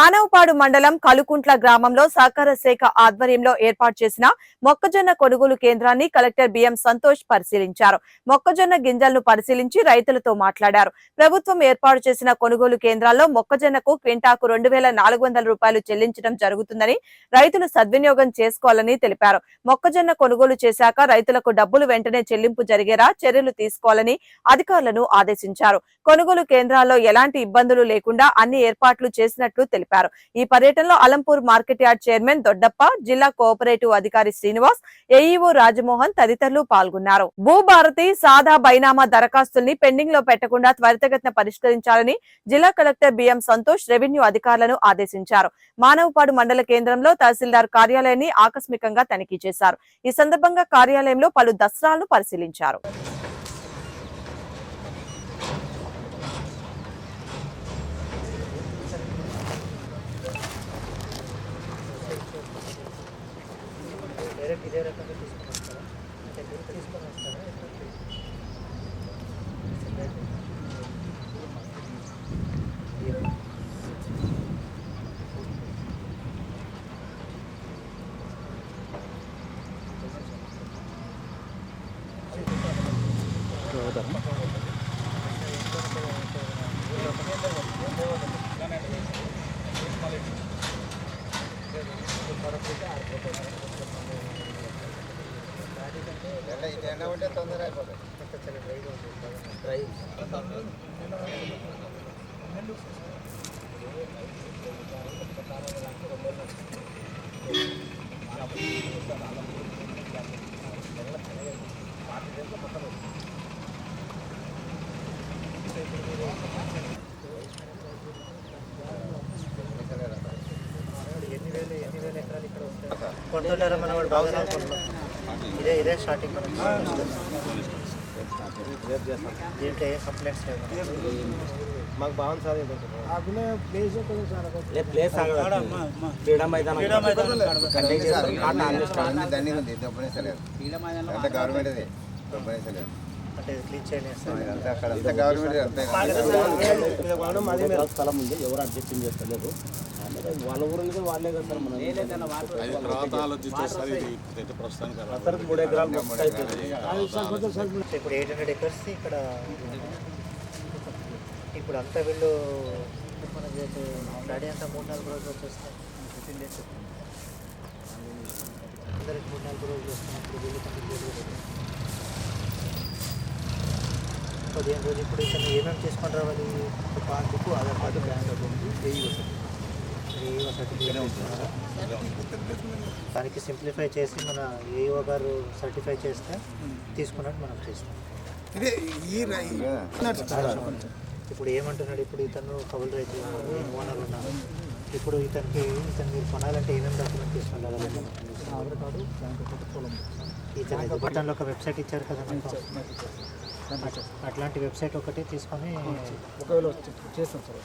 మానవపాడు మండలం కలుకుంట్ల గ్రామంలో సహకార శాఖ ఆధ్వర్యంలో ఏర్పాటు చేసిన మొక్కజొన్న కొనుగోలు కేంద్రాన్ని కలెక్టర్ బిఎం సంతోష్ పరిశీలించారు. మొక్కజొన్న గింజలను పరిశీలించి రైతులతో మాట్లాడారు. ప్రభుత్వం ఏర్పాటు చేసిన కొనుగోలు కేంద్రాల్లో మొక్కజొన్నకు క్వింటాకు రెండు వేల నాలుగు వందల రూపాయలు చెల్లించడం జరుగుతుందని రైతులు సద్వినియోగం చేసుకోవాలని తెలిపారు. మొక్కజొన్న కొనుగోలు చేశాక రైతులకు డబ్బులు వెంటనే చెల్లింపు జరిగేలా చర్యలు తీసుకోవాలని అధికారులను ఆదేశించారు. కొనుగోలు కేంద్రాల్లో ఎలాంటి ఇబ్బందులు లేకుండా అన్ని ఏర్పాట్లు చేసినట్లు తెలిపారు. ఈ పర్యటనలో Alampur market yard chairman Doddappa జిల్లా కోఆపరేటివ్ అధికారి శ్రీనివాస్ ఏఈఓ రాజమోహన్ తదితరులు పాల్గొన్నారు. భూభారతి సాదా బైనామా దరఖాస్తుల్ని పెండింగ్లో పెట్టకుండా త్వరితగతిన పరిష్కరించాలని జిల్లా కలెక్టర్ బిఎం సంతోష్ రెవెన్యూ అధికారులను ఆదేశించారు. మానవపాడు మండల కేంద్రంలో తహసీల్దార్ కార్యాలయాన్ని ఆకస్మికంగా తనిఖీ చేశారు. ఈ సందర్భంగా కార్యాలయంలో పలు దసరాలను పరిశీలించారు. డైరెక్ట్ ఇదే రకంగా తీసుకొని వస్తారా అంటే మీరు తీసుకొని వస్తారా చాలా ఎన్ని వేలు ఎన్ని వేల ఎకరాలు ఇక్కడ వస్తాయి కొంటున్నారా మన వాడు బాగా అనుకుంటున్నాం ఇదే ఇదే స్టార్టింగ్ మనం దీంట్లో ఏ కంప్లైంట్స్ లేవు మాకు బాగుంది సార్ ఇది ప్లేస్ క్రీడా మైదానం. గవర్నమెంట్ అంటే క్లీన్ స్థలం ఉంది ఎవరు అబ్జెక్షన్ చేస్తలేదు. వాళ్ళ ఊరు మీద ఇది ప్రస్తుతానికి మూడు ఎకరాలు ఇప్పుడు ఎయిట్ హండ్రెడ్ ఎకర్స్ ఇక్కడ ఇప్పుడు అంతా వీళ్ళు మన డాడీ అంతా మూడు నాలుగు రోజులు వచ్చేస్తాయి ఫిఫ్టీన్ డేస్ అందరికి మూడు నాలుగు రోజులు వస్తున్నప్పుడు వీళ్ళు కంప్లీట్ పదిహేను రోజులు ఇప్పుడు ఇక్కడ ఏమేమి చేసుకొని రావాలి passbook Aadhaar card bank account చేయి వస్తుంది దానికి సింప్లిఫై చేసి మన ఏఈఓ గారు సర్టిఫై చేస్తే తీసుకున్నట్టు మనం చేస్తాం. ఇప్పుడు ఏమంటున్నాడు? ఇప్పుడు ఇతను కౌలు రైతు ఓనర్ ఉన్నారు. ఇప్పుడు ఇతనికి ఇతను మీరు కొనాలంటే ఏమేమి డాక్యుమెంట్ తీసుకుని ఆధార్ కార్డు ఇతను బటన్లో ఒక వెబ్సైట్ ఇచ్చారు కదా అట్లాంటి వెబ్సైట్ ఒకటి తీసుకొని ఒకవేళ చేస్తాం సార్.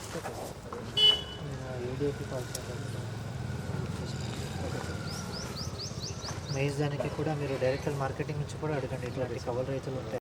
మేజ్ దానికి కూడా మీరు డైరెక్ట్ మార్కెటింగ్ నుంచి కూడా అడగండి. ఇట్లాంటి కవర్ రైతులు ఉంటాయి.